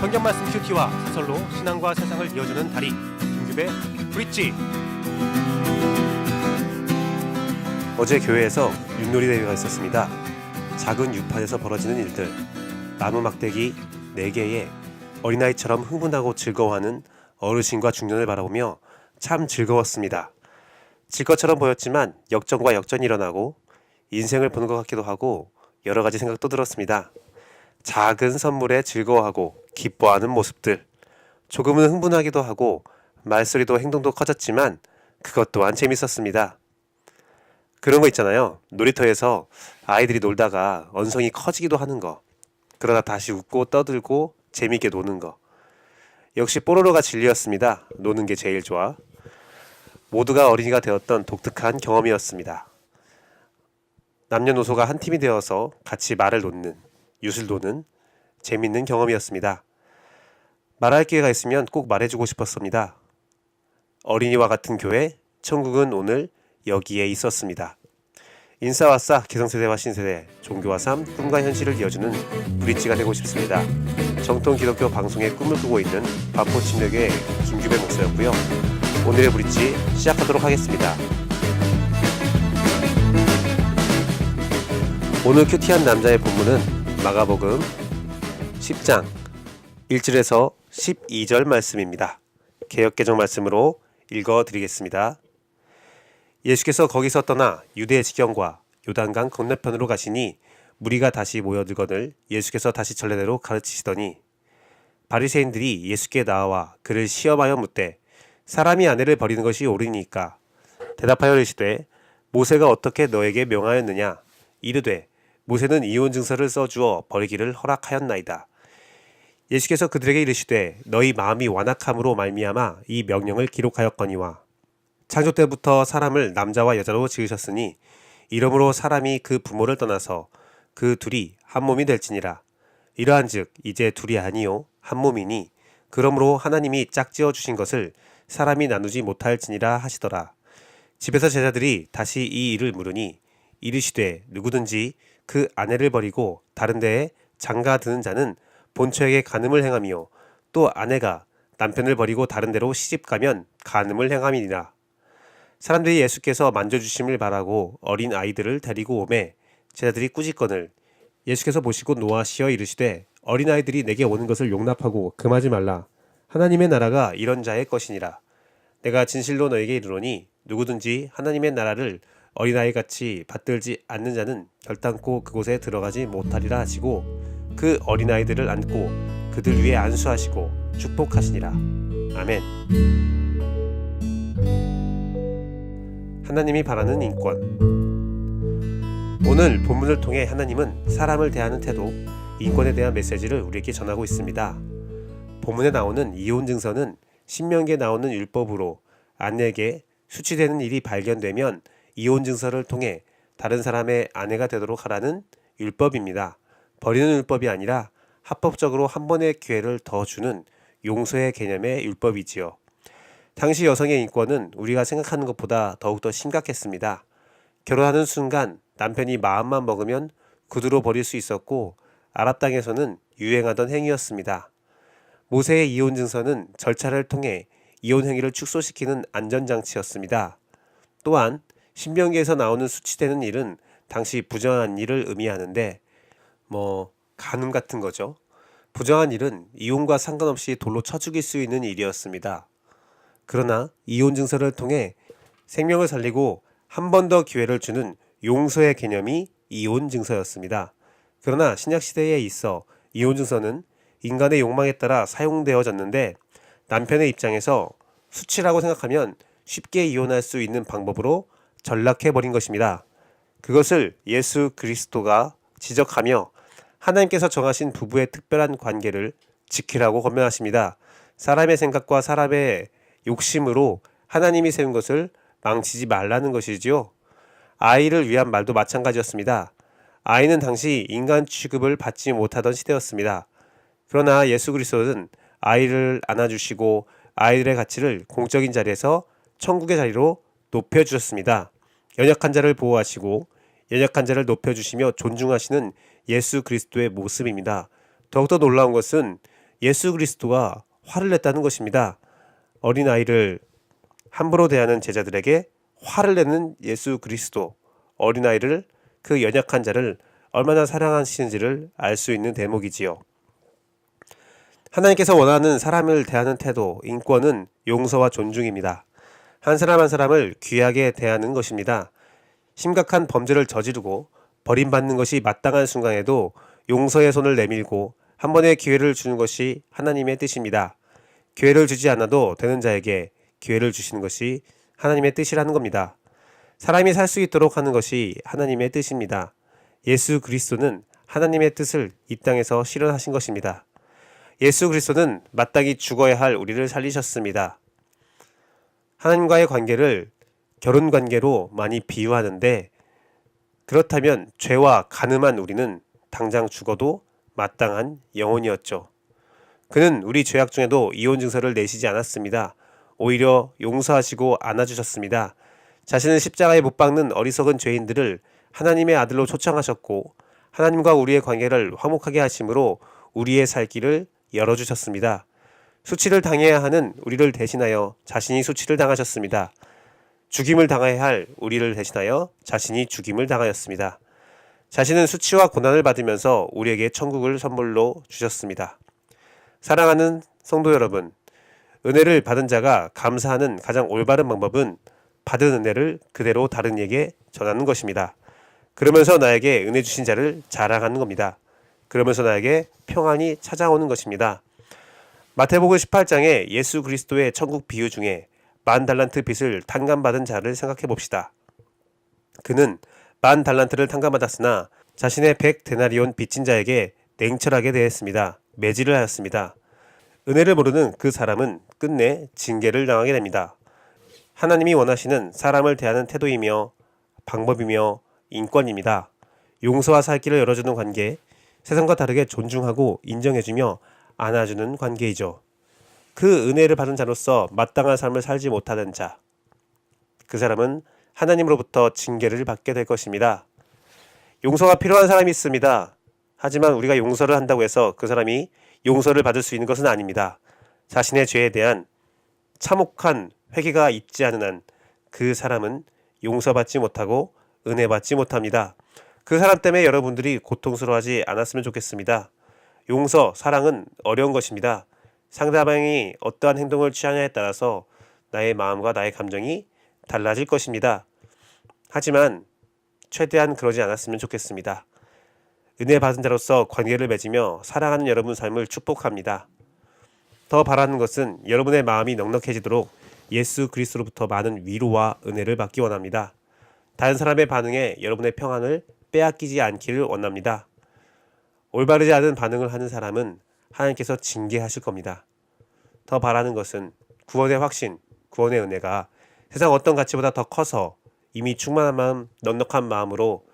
성경 말씀 큐티와 사설로 신앙과 세상을 이어주는 다리 김규배 브릿지 어제 교회에서 윷놀이 대회가 있었습니다. 작은 유판에서 벌어지는 일들 나무 막대기 4개에 어린아이처럼 흥분하고 즐거워하는 어르신과 중년을 바라보며 참 즐거웠습니다. 질 것처럼 보였지만 역전과 역전이 일어나고 인생을 보는 것 같기도 하고 여러 가지 생각도 들었습니다. 작은 선물에 즐거워하고 기뻐하는 모습들. 조금은 흥분하기도 하고 말소리도 행동도 커졌지만 그것 또한 재밌었습니다. 그런 거 있잖아요. 놀이터에서 아이들이 놀다가 언성이 커지기도 하는 거. 그러다 다시 웃고 떠들고 재미있게 노는 거. 역시 뽀로로가 진리였습니다. 노는 게 제일 좋아. 모두가 어린이가 되었던 독특한 경험이었습니다. 남녀노소가 한 팀이 되어서 같이 말을 놓는, 유술 도는 재밌는 경험이었습니다. 말할 기회가 있으면 꼭 말해주고 싶었습니다. 어린이와 같은 교회, 천국은 오늘 여기에 있었습니다. 인싸와 싸, 기성세대와 신세대, 종교와 삶, 꿈과 현실을 이어주는 브릿지가 되고 싶습니다. 정통 기독교 방송의 꿈을 꾸고 있는 반포 침례교회 김규배 목사였고요. 오늘의 브릿지 시작하도록 하겠습니다. 오늘 큐티한 남자의 본문은 마가복음 10장 1절에서 12절 말씀입니다. 개혁개정 말씀으로 읽어 드리겠습니다. 예수께서 거기서 떠나 유대 지경과 요단강 건너편으로 가시니 무리가 다시 모여들거늘 예수께서 다시 전례대로 가르치시더니 바리새인들이 예수께 나와 그를 시험하여 묻되 사람이 아내를 버리는 것이 옳으니까 대답하여 이르시되 모세가 어떻게 너에게 명하였느냐 이르되 모세는 이혼 증서를 써주어 버리기를 허락하였나이다. 예수께서 그들에게 이르시되 너희 마음이 완악함으로 말미암아 이 명령을 기록하였거니와 창조 때부터 사람을 남자와 여자로 지으셨으니 이러므로 사람이 그 부모를 떠나서 그 둘이 한 몸이 될지니라. 이러한즉 이제 둘이 아니요 한 몸이니 그러므로 하나님이 짝지어 주신 것을 사람이 나누지 못할지니라 하시더라. 집에서 제자들이 다시 이 일을 물으니 이르시되 누구든지 그 아내를 버리고 다른 데에 장가 드는 자는 본처에게 간음을 행함이요. 또 아내가 남편을 버리고 다른 데로 시집 가면 간음을 행함이니라. 사람들이 예수께서 만져주심을 바라고 어린 아이들을 데리고 오매 제자들이 꾸짖거늘 예수께서 보시고 노하시어 이르시되 어린 아이들이 내게 오는 것을 용납하고 금하지 말라. 하나님의 나라가 이런 자의 것이니라. 내가 진실로 너에게 이르노니 누구든지 하나님의 나라를 어린아이 같이 받들지 않는 자는 결단코 그곳에 들어가지 못하리라 하시고 그 어린아이들을 안고 그들 위에 안수하시고 축복하시니라 아멘. 하나님이 바라는 인권. 오늘 본문을 통해 하나님은 사람을 대하는 태도, 인권에 대한 메시지를 우리에게 전하고 있습니다. 본문에 나오는 이혼 증서는 신명기에 나오는 율법으로 아내에게 수치되는 일이 발견되면 이혼 증서를 통해 다른 사람의 아내가 되도록 하라는 율법입니다. 버리는 율법이 아니라 합법적으로 한 번의 기회를 더 주는 용서의 개념의 율법이지요. 당시 여성의 인권은 우리가 생각하는 것보다 더욱더 심각했습니다. 결혼하는 순간 남편이 마음만 먹으면 구두로 버릴 수 있었고 아랍 땅에서는 유행하던 행위였습니다. 모세의 이혼 증서는 절차를 통해 이혼 행위를 축소시키는 안전장치였습니다. 또한 신명기에서 나오는 수치되는 일은 당시 부정한 일을 의미하는데 뭐 간음 같은 거죠. 부정한 일은 이혼과 상관없이 돌로 쳐 죽일 수 있는 일이었습니다. 그러나 이혼 증서를 통해 생명을 살리고 한 번 더 기회를 주는 용서의 개념이 이혼 증서였습니다. 그러나 신약 시대에 있어 이혼 증서는 인간의 욕망에 따라 사용되어졌는데 남편의 입장에서 수치라고 생각하면 쉽게 이혼할 수 있는 방법으로 전락해 버린 것입니다. 그것을 예수 그리스도가 지적하며 하나님께서 정하신 부부의 특별한 관계를 지키라고 권면하십니다. 사람의 생각과 사람의 욕심으로 하나님이 세운 것을 망치지 말라는 것이지요. 아이를 위한 말도 마찬가지였습니다. 아이는 당시 인간 취급을 받지 못하던 시대였습니다. 그러나 예수 그리스도는 아이를 안아주시고 아이들의 가치를 공적인 자리에서 천국의 자리로 높여주셨습니다. 연약한 자를 보호하시고 연약한 자를 높여주시며 존중하시는 예수 그리스도의 모습입니다. 더욱더 놀라운 것은 예수 그리스도가 화를 냈다는 것입니다. 어린아이를 함부로 대하는 제자들에게 화를 내는 예수 그리스도, 어린아이를 그 연약한 자를 얼마나 사랑하시는지를 알 수 있는 대목이지요. 하나님께서 원하는 사람을 대하는 태도, 인권은 용서와 존중입니다. 한 사람 한 사람을 귀하게 대하는 것입니다. 심각한 범죄를 저지르고 버림받는 것이 마땅한 순간에도 용서의 손을 내밀고 한 번의 기회를 주는 것이 하나님의 뜻입니다. 기회를 주지 않아도 되는 자에게 기회를 주시는 것이 하나님의 뜻이라는 겁니다. 사람이 살 수 있도록 하는 것이 하나님의 뜻입니다. 예수 그리스도는 하나님의 뜻을 이 땅에서 실현하신 것입니다. 예수 그리스도는 마땅히 죽어야 할 우리를 살리셨습니다. 하나님과의 관계를 결혼 관계로 많이 비유하는데 그렇다면 죄와 가늠한 우리는 당장 죽어도 마땅한 영혼이었죠. 그는 우리 죄악 중에도 이혼 증서를 내시지 않았습니다. 오히려 용서하시고 안아주셨습니다. 자신을 십자가에 못 박는 어리석은 죄인들을 하나님의 아들로 초청하셨고 하나님과 우리의 관계를 화목하게 하심으로 우리의 살 길을 열어주셨습니다. 수치를 당해야 하는 우리를 대신하여 자신이 수치를 당하셨습니다. 죽임을 당해야 할 우리를 대신하여 자신이 죽임을 당하였습니다. 자신은 수치와 고난을 받으면서 우리에게 천국을 선물로 주셨습니다. 사랑하는 성도 여러분, 은혜를 받은 자가 감사하는 가장 올바른 방법은 받은 은혜를 그대로 다른 이에게 전하는 것입니다. 그러면서 나에게 은혜 주신 자를 자랑하는 겁니다. 그러면서 나에게 평안이 찾아오는 것입니다. 마태복음 18장에 예수 그리스도의 천국 비유 중에 만 달란트 빚을 탕감받은 자를 생각해 봅시다. 그는 만 달란트를 탕감받았으나 자신의 백 데나리온 빚진 자에게 냉철하게 대했습니다. 매질을 하였습니다. 은혜를 모르는 그 사람은 끝내 징계를 당하게 됩니다. 하나님이 원하시는 사람을 대하는 태도이며 방법이며 인권입니다. 용서와 살 길을 열어주는 관계, 세상과 다르게 존중하고 인정해주며 안아주는 관계이죠. 그 은혜를 받은 자로서 마땅한 삶을 살지 못하는 자, 그 사람은 하나님으로부터 징계를 받게 될 것입니다. 용서가 필요한 사람이 있습니다. 하지만 우리가 용서를 한다고 해서 그 사람이 용서를 받을 수 있는 것은 아닙니다. 자신의 죄에 대한 참혹한 회개가 있지 않은 한 그 사람은 용서받지 못하고 은혜 받지 못합니다. 그 사람 때문에 여러분들이 고통스러워하지 않았으면 좋겠습니다. 용서, 사랑은 어려운 것입니다. 상대방이 어떠한 행동을 취하냐에 따라서 나의 마음과 나의 감정이 달라질 것입니다. 하지만 최대한 그러지 않았으면 좋겠습니다. 은혜 받은 자로서 관계를 맺으며 사랑하는 여러분 삶을 축복합니다. 더 바라는 것은 여러분의 마음이 넉넉해지도록 예수 그리스도로부터 많은 위로와 은혜를 받기 원합니다. 다른 사람의 반응에 여러분의 평안을 빼앗기지 않기를 원합니다. 올바르지 않은 반응을 하는 사람은 하나님께서 징계하실 겁니다. 더 바라는 것은 구원의 확신, 구원의 은혜가 세상 어떤 가치보다 더 커서 이미 충만한 마음, 넉넉한 마음으로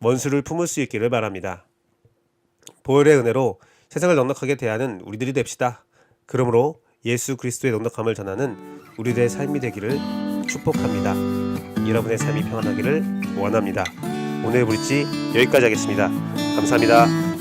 원수를 품을 수 있기를 바랍니다. 보혈의 은혜로 세상을 넉넉하게 대하는 우리들이 됩시다. 그러므로 예수 그리스도의 넉넉함을 전하는 우리들의 삶이 되기를 축복합니다. 여러분의 삶이 평안하기를 원합니다. 오늘 브릿지 여기까지 하겠습니다. 감사합니다.